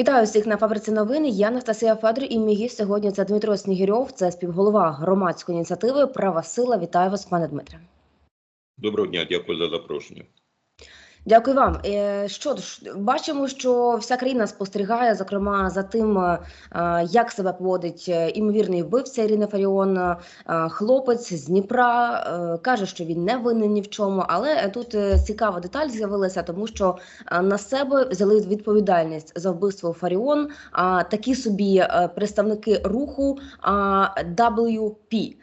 Вітаю всіх на фабриці новини. Я Анастасія Федор і мій гість сьогодні це Дмитро Снігірьов, це співголова громадської ініціативи Права сила. Вітаю вас, пане Дмитре. Доброго дня, дякую за запрошення. Дякую вам. Е, Що ж, бачимо, що вся країна спостерігає, зокрема, за тим, е, як себе поводить е, імовірний вбивця Ірини Фаріон, хлопець з Дніпра. Каже, що він не винен ні в чому. Але тут цікава деталь з'явилася, тому що на себе взяли відповідальність за вбивство Фаріон. А такі собі представники руху WP.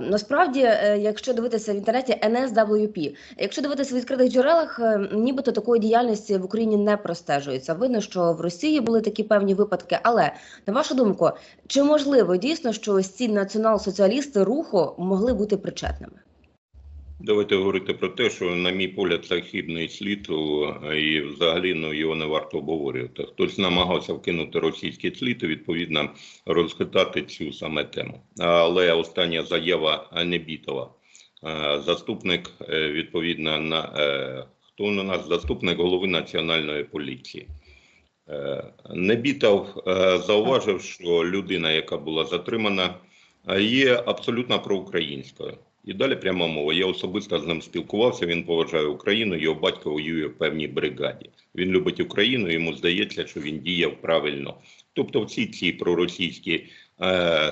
Насправді, якщо дивитися в інтернеті, NSWP. Якщо дивитися в відкритих джерелах, нібито такої діяльності в Україні не простежується. Видно, що в Росії були такі певні випадки. Але на вашу думку, чи можливо дійсно, що ось ці націонал-соціалісти руху могли бути причетними? Давайте говорити про те, що, на мій погляд, це хибний слід е, і взагалі ну, його не варто обговорювати. Хтось намагався вкинути російський слід і відповідно розхитати цю саме тему. Але остання заява Небітова, е, заступник е, відповідно на хто у нас заступник голови національної поліції. Небітов зауважив, що людина, яка була затримана, є абсолютно проукраїнською. І далі пряма мова. Я особисто з ним спілкувався. Він поважає Україну. Його батько воює в певній бригаді. Він любить Україну. Йому здається, що він діяв правильно. Тобто, всі ці проросійські, е,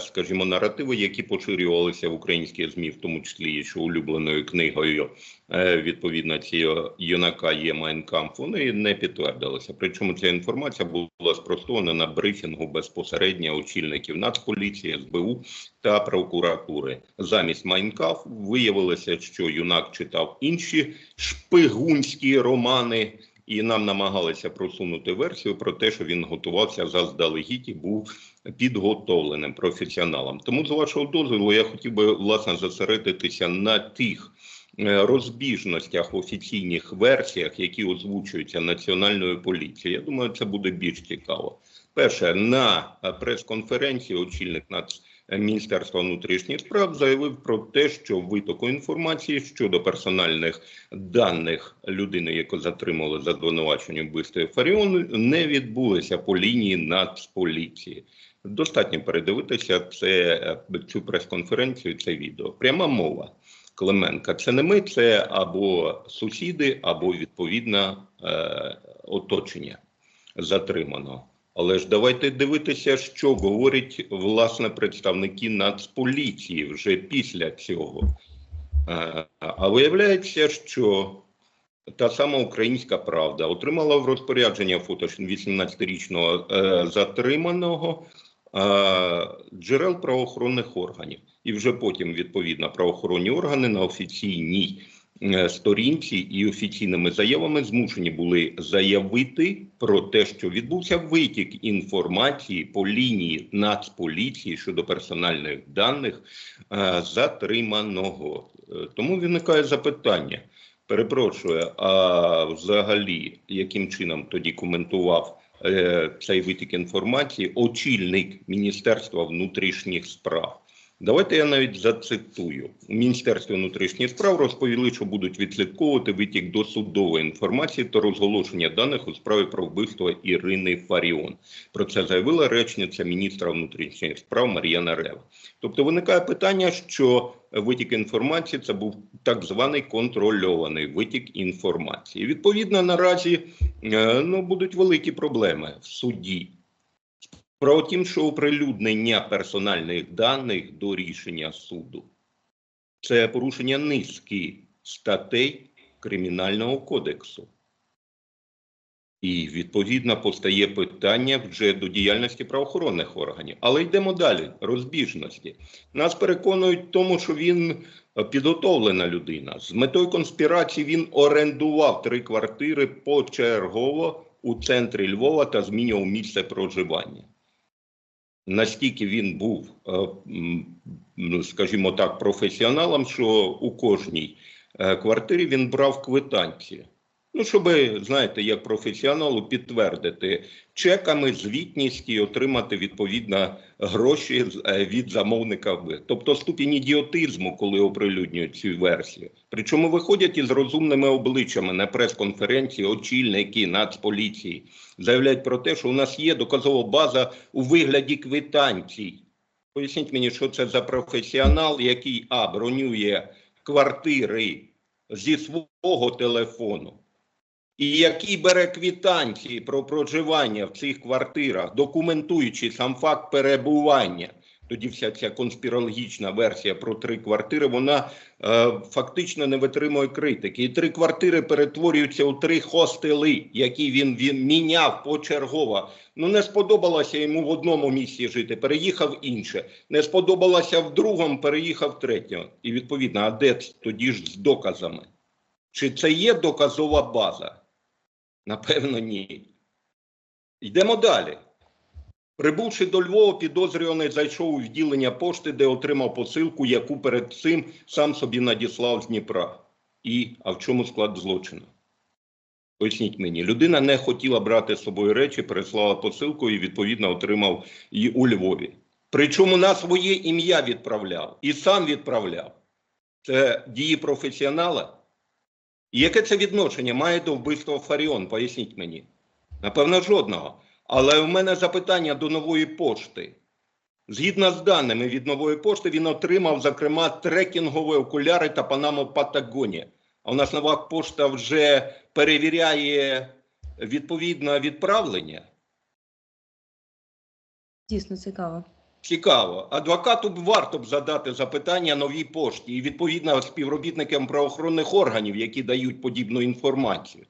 скажімо, наративи, які поширювалися в українській змі, в тому числі що улюбленою книгою е, відповідно цього юнака є Майнкамп, вони не підтвердилися. Причому ця інформація була спростована на брифінгу безпосередньо очільників Нацполіції, СБУ та прокуратури. Замість Майнкамп виявилося, що юнак читав інші шпигунські романи і нам намагалися просунути версію про те, що він готувався заздалегідь і був підготовленим професіоналом. Тому, з вашого дозволу, я хотів би власне зосередитися на тих. Е, розбіжностях офіційних версіях, які озвучуються національною поліцією, я думаю, це буде більш цікаво. Перше на прес-конференції очільник нац Міністерства внутрішніх справ заявив про те, що витоку інформації щодо персональних даних людини, яку затримали за звинувачення вбивства Фаріон, не відбулися по лінії Нацполіції. Достатньо передивитися це цю прес-конференцію. Це відео. Пряма мова Клименка. Це не ми, це або сусіди, або відповідне е, оточення затриманого. Але ж давайте дивитися, що говорять власне представники Нацполіції вже після цього. А виявляється, що та сама українська правда отримала в розпорядження фото 18-річного е, затриманого джерел правоохоронних органів, і вже потім відповідно правоохоронні органи на офіційній. Е, сторінці і офіційними заявами змушені були заявити про те, що відбувся витік інформації по лінії Нацполіції щодо персональних даних е, затриманого. Е, тому виникає запитання. Перепрошую, а взагалі, яким чином тоді коментував цей витік інформації очільник Міністерства внутрішніх справ? Давайте я навіть зацитую у міністерстві внутрішніх справ. Розповіли, що будуть відслідковувати витік досудової інформації та розголошення даних у справі про вбивство Ірини Фаріон. Про це заявила речниця міністра внутрішніх справ Мар'яна Рева. Тобто виникає питання, що витік інформації це був так званий контрольований витік інформації. Відповідно, наразі е, ну будуть великі проблеми в суді. Про тім, що оприлюднення персональних даних до рішення суду це порушення низки статей Кримінального кодексу. І відповідно постає питання вже до діяльності правоохоронних органів. Але йдемо далі. Розбіжності. Нас переконують в тому, що він підготовлена людина. З метою конспірації він орендував три квартири почергово у центрі Львова та змінював місце проживання настільки він був, е, ну скажімо так, професіоналом, що у кожній е, квартирі він брав квитанції. Ну, щоб, знаєте, як професіоналу підтвердити чеками звітність і отримати відповідно гроші е, від замовника. в- Тобто ступінь ідіотизму, коли оприлюднюють цю версію. Причому виходять із розумними обличчями на прес-конференції очільники Нацполіції, заявляють про те, що у нас є доказова база у вигляді квитанцій. Поясніть мені, що це за професіонал, який а бронює квартири зі свого телефону, і який бере квитанції про проживання в цих квартирах, документуючи сам факт перебування. Тоді вся ця конспірологічна версія про три квартири, вона е, фактично не витримує критики. І три квартири перетворюються у три хостели, які він, він міняв почергово. Ну не сподобалося йому в одному місці жити, переїхав інше. Не сподобалося в другому, переїхав третьому. І відповідно, а де тоді ж з доказами? Чи це є доказова база? Напевно, ні. Йдемо далі. Прибувши до Львова, підозрюваний зайшов у відділення пошти, де отримав посилку, яку перед цим сам собі надіслав з Дніпра. І а в чому склад злочину? Поясніть мені, людина не хотіла брати з собою речі, переслала посилку і відповідно отримав її у Львові. Причому на своє ім'я відправляв і сам відправляв. Це дії професіонала. Яке це відношення має до вбивства Фаріон? Поясніть мені. Напевно, жодного. Але в мене запитання до нової пошти. Згідно з даними від нової пошти, він отримав, зокрема, трекінгові окуляри та Панаму Патагонія. А у нас нова пошта вже перевіряє відповідне відправлення. Дійсно цікаво. Цікаво. Адвокату б варто б задати запитання новій пошті і відповідно співробітникам правоохоронних органів, які дають подібну інформацію.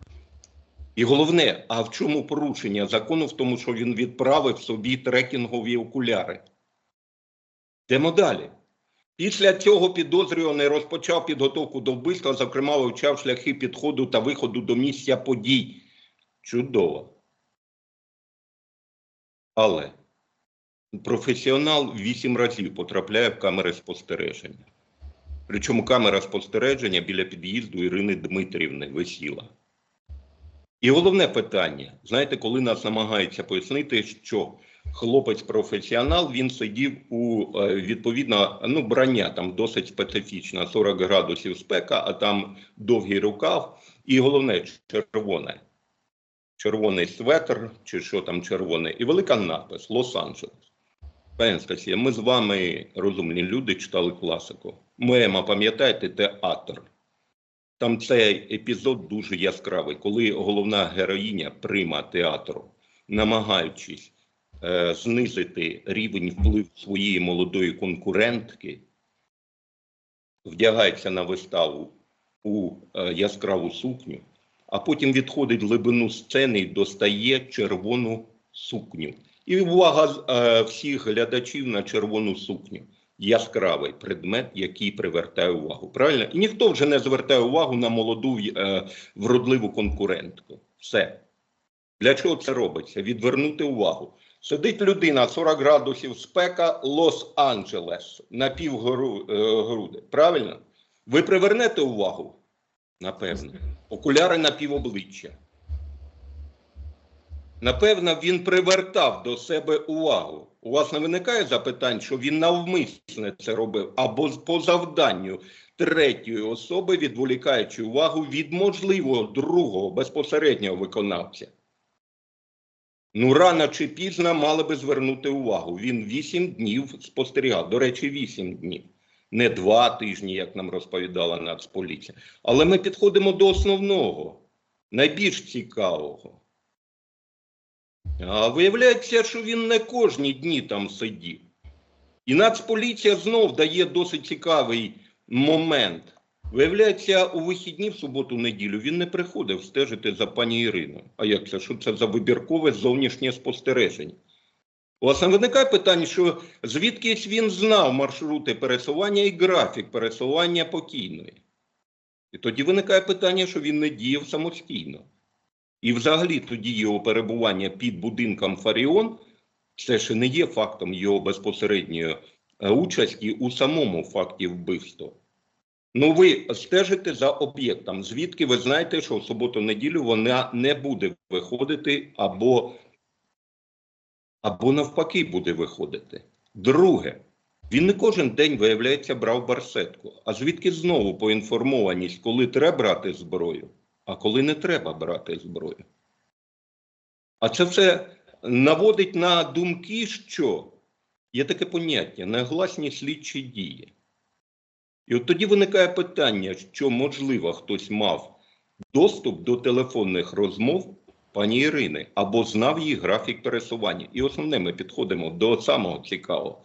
І головне, а в чому порушення закону в тому, що він відправив собі трекінгові окуляри? Йдемо далі. Після цього підозрюваний розпочав підготовку до вбивства, зокрема, вивчав шляхи підходу та виходу до місця подій. Чудово. Але професіонал вісім разів потрапляє в камери спостереження. Причому камера спостереження біля під'їзду Ірини Дмитрівни висіла. І головне питання: знаєте, коли нас намагаються пояснити, що хлопець професіонал, він сидів у е, відповідно ну, брання там досить специфічна, 40 градусів спека, а там довгий рукав, і головне червоне. Червоний светр, чи що там червоне, і велика надпис Лос-Анджелес. Пані Анастасія, ми з вами розумні люди читали класику. Мема, пам'ятаєте, театр. Там цей епізод дуже яскравий, коли головна героїня прима театру, намагаючись е, знизити рівень впливу своєї молодої конкурентки, вдягається на виставу у е, яскраву сукню, а потім відходить в глибину сцени і достає червону сукню. І увага е, всіх глядачів на червону сукню. Яскравий предмет, який привертає увагу. Правильно? І ніхто вже не звертає увагу на молоду е, вродливу конкурентку. Все. Для чого це робиться? Відвернути увагу. Сидить людина 40 градусів спека, Лос-Анджелес на півгруди. Правильно? Ви привернете увагу? Напевно. Окуляри на півобличчя. Напевно, він привертав до себе увагу. У вас не виникає запитань, що він навмисне це робив, або по завданню третьої особи, відволікаючи увагу від можливого другого безпосереднього виконавця. Ну, рано чи пізно мали би звернути увагу. Він вісім днів спостерігав. До речі, вісім днів. Не два тижні, як нам розповідала Нацполіція. Але ми підходимо до основного, найбільш цікавого. А виявляється, що він не кожні дні там сидів. І Нацполіція знов дає досить цікавий момент. Виявляється, у вихідні в суботу-неділю він не приходив стежити за пані Іриною. А як це? Що це за вибіркове зовнішнє спостереження? У вас не виникає питання, що звідкись він знав маршрути пересування і графік пересування покійної. І тоді виникає питання, що він не діяв самостійно. І взагалі тоді його перебування під будинком Фаріон це ще не є фактом його безпосередньої е, участі у самому факті вбивства. Ну, ви стежите за об'єктом. Звідки ви знаєте, що в суботу-неділю вона не буде виходити або, або навпаки буде виходити. Друге, він не кожен день, виявляється, брав барсетку. А звідки знову поінформованість, коли треба брати зброю, а коли не треба брати зброю? А це все наводить на думки, що є таке поняття негласні слідчі дії. І от тоді виникає питання, що, можливо, хтось мав доступ до телефонних розмов пані Ірини або знав її графік пересування. І основне, ми підходимо до самого цікавого.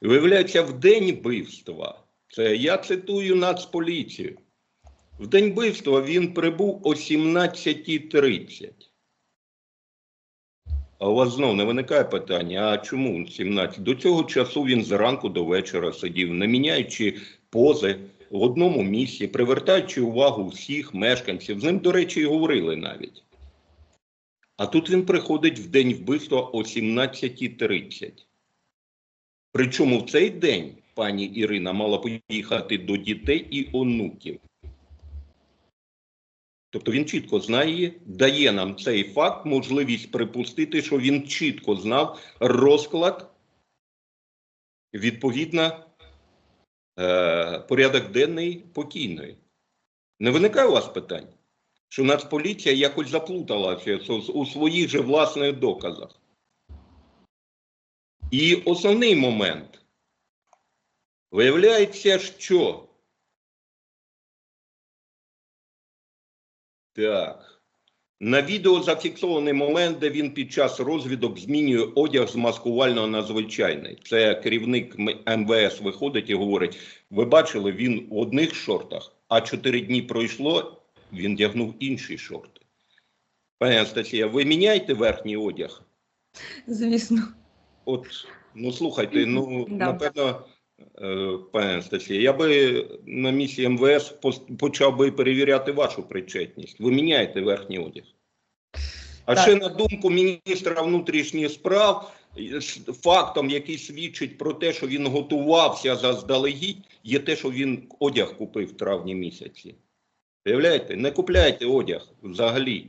Виявляється, в день вбивства, це я цитую Нацполіцію, в день вбивства він прибув о 17.30. А у вас знов не виникає питання, а чому 17? До цього часу він зранку до вечора сидів, не міняючи пози в одному місці, привертаючи увагу всіх мешканців. З ним, до речі, і говорили навіть. А тут він приходить в день вбивства о 17.30. Причому в цей день пані Ірина мала поїхати до дітей і онуків. Тобто він чітко знає, дає нам цей факт, можливість припустити, що він чітко знав розклад, відповідно, е, порядок денний покійної. Не виникає у вас питань? Що Нацполіція якось заплуталася у своїх же власних доказах. І основний момент. Виявляється, що Так. На відео зафіксований момент, де він під час розвідок змінює одяг з маскувального на звичайний. Це керівник МВС виходить і говорить: ви бачили, він в одних шортах, а чотири дні пройшло, він вдягнув інші шорти. Пані Анастасія, ви міняєте верхній одяг? Звісно. От, ну слухайте, ну напевно, е, пані Анастасія, я би на місці МВС почав би перевіряти вашу причетність. Ви міняєте верхній одяг. А Так. ще на думку міністра внутрішніх справ, фактом, який свідчить про те, що він готувався заздалегідь, є те, що він одяг купив в травні місяці. Уявляєте? Не купляйте одяг взагалі.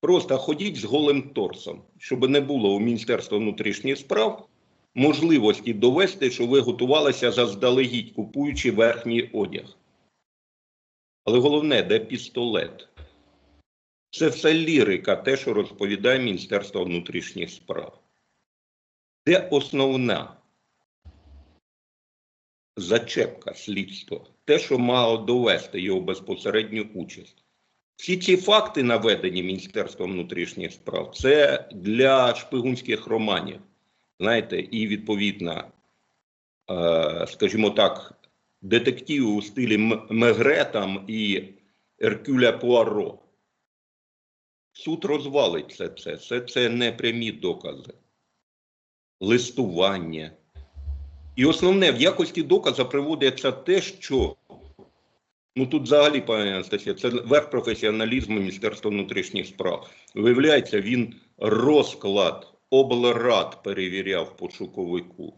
Просто ходіть з голим торсом, щоб не було у Міністерства внутрішніх справ можливості довести, що ви готувалися заздалегідь, купуючи верхній одяг. Але головне, де пістолет? Це все лірика, те, що розповідає Міністерство внутрішніх справ. Де основна зачепка слідства? Те, що мало довести його безпосередню участь. Всі ці факти, наведені Міністерством внутрішніх справ, це для шпигунських романів. Знаєте, і відповідно, е, скажімо так, детективи у стилі Мегре там і Еркюля Пуаро. Суд розвалить це, це. Це, це не прямі докази. Листування. І основне, в якості доказу приводиться те, що Ну тут взагалі, пані Анастасія, це верх професіоналізму Міністерства внутрішніх справ. Виявляється, він розклад облрад перевіряв пошуковику,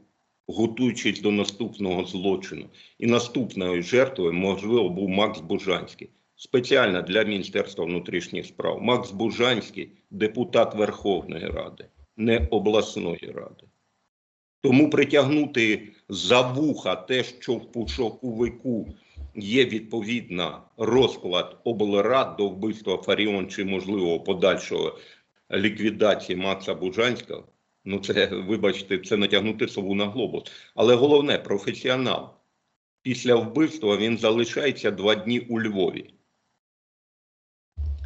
готуючись до наступного злочину. І наступною жертвою, можливо, був Макс Бужанський. Спеціально для Міністерства внутрішніх справ. Макс Бужанський депутат Верховної Ради, не обласної ради. Тому притягнути за вуха те, що в пошуковику є відповідно розклад облрад до вбивства Фаріон чи можливо подальшого ліквідації Макса Бужанського. Ну, це, вибачте, це натягнути сову на глобус. Але головне, професіонал. Після вбивства він залишається два дні у Львові.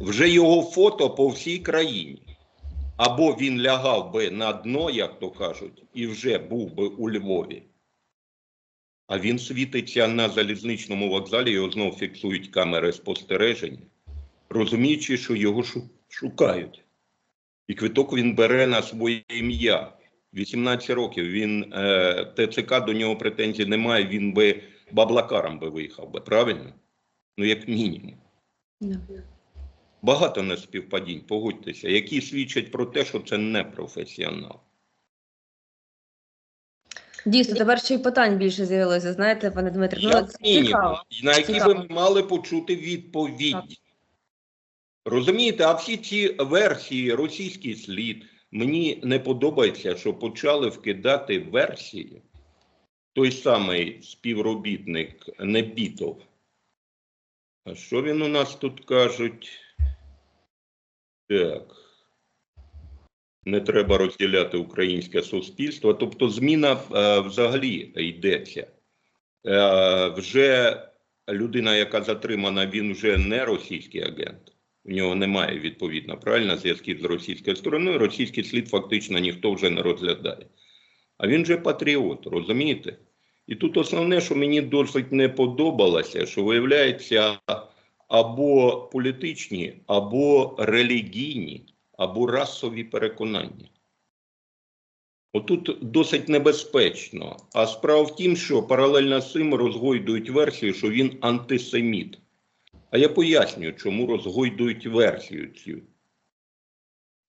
Вже його фото по всій країні. Або він лягав би на дно, як то кажуть, і вже був би у Львові. А він світиться на залізничному вокзалі, його знову фіксують камери спостереження, розуміючи, що його шукають. І квиток він бере на своє ім'я. 18 років. Він е, ТЦК до нього претензій немає, він би баблакаром би виїхав би, правильно? Ну, як мінімум. Багато неспівпадінь, погодьтеся, які свідчать про те, що це не професіонал. Дійсно, тепер ще й питань більше з'явилося, знаєте, пане Дмитре. Ну, цікаво. на які Цікаво. ви мали почути відповідь. Розумієте, а всі ці версії, російський слід, мені не подобається, що почали вкидати версії. Той самий співробітник Небітов. А що він у нас тут кажуть? Так. Не треба розділяти українське суспільство. Тобто, зміна е, взагалі йдеться. Е, вже людина, яка затримана, він вже не російський агент. У нього немає відповідно правильно зв'язків з російською стороною. Російський слід фактично ніхто вже не розглядає. А він же патріот, розумієте? І тут основне, що мені досить не подобалося, що виявляється або політичні, або релігійні, або расові переконання. Отут досить небезпечно. А справа в тім, що паралельно з цим розгойдують версію, що він антисеміт. А я пояснюю, чому розгойдують версію цю.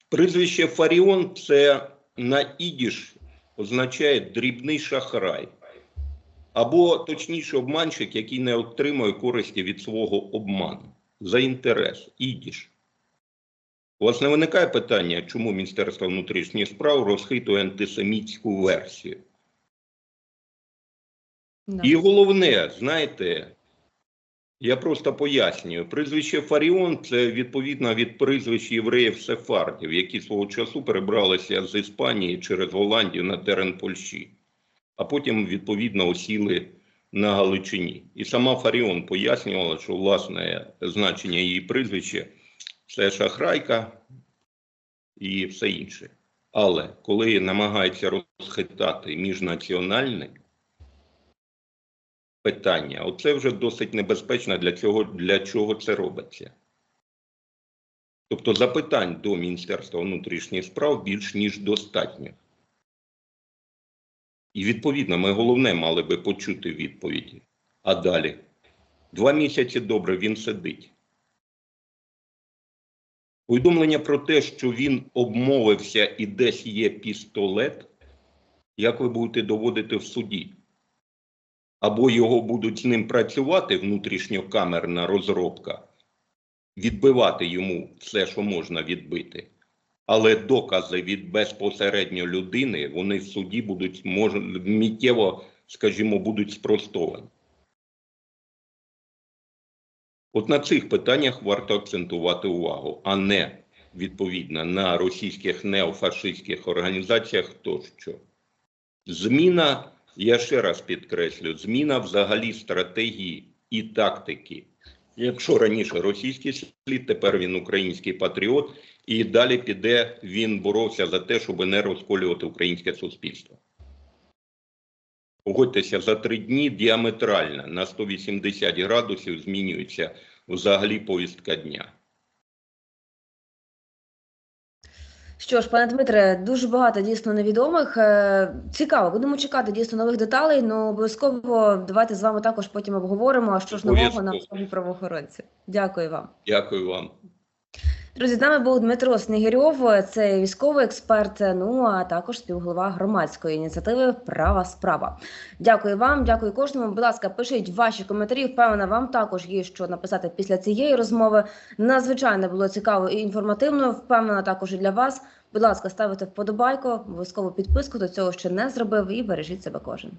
Прізвище Фаріон це на ідіш означає дрібний шахрай. Або, точніше, обманщик, який не отримує користі від свого обману за інтерес, ідіш. У вас не виникає питання, чому Міністерство внутрішніх справ розхитує антисемітську версію? Да. І головне, знаєте, я просто пояснюю, прізвище Фаріон це відповідно від прізвищ євреїв сефардів, які свого часу перебралися з Іспанії через Голландію на терен Польщі, а потім відповідно осіли на Галичині. І сама Фаріон пояснювала, що власне значення її прізвища це шахрайка і все інше. Але коли намагається розхитати міжнаціональне питання, оце вже досить небезпечно для цього, для чого це робиться. Тобто запитань до Міністерства внутрішніх справ більш ніж достатньо. І відповідно, ми головне мали би почути відповіді. А далі. Два місяці добре він сидить. Повідомлення про те, що він обмовився і десь є пістолет, як ви будете доводити в суді? Або його будуть з ним працювати внутрішньокамерна розробка, відбивати йому все, що можна відбити. Але докази від безпосередньо людини вони в суді будуть мож, миттєво, скажімо, будуть спростовані. От на цих питаннях варто акцентувати увагу, а не відповідно на російських неофашистських організаціях тощо. Зміна, я ще раз підкреслю, зміна взагалі стратегії і тактики. Якщо раніше російський слід, тепер він український патріот, і далі піде він боровся за те, щоб не розколювати українське суспільство. Погодьтеся, за три дні діаметрально на 180 градусів змінюється взагалі повістка дня. Що ж, пане Дмитре, дуже багато дійсно невідомих. Е, Цікаво, будемо чекати дійсно нових деталей. Ну обов'язково давайте з вами також потім обговоримо, а що ж нового на Обов'язково. правоохоронці. Дякую вам. Дякую вам. Друзі, з нами був Дмитро Снігирьов, це військовий експерт. Ну а також співголова громадської ініціативи Права справа. Дякую вам, дякую кожному. Будь ласка, пишіть ваші коментарі. Впевнена, вам також є що написати після цієї розмови. Надзвичайно було цікаво і інформативно. Впевнена, також і для вас. Будь ласка, ставте вподобайку, обов'язково підписку до цього ще не зробив і бережіть себе кожен.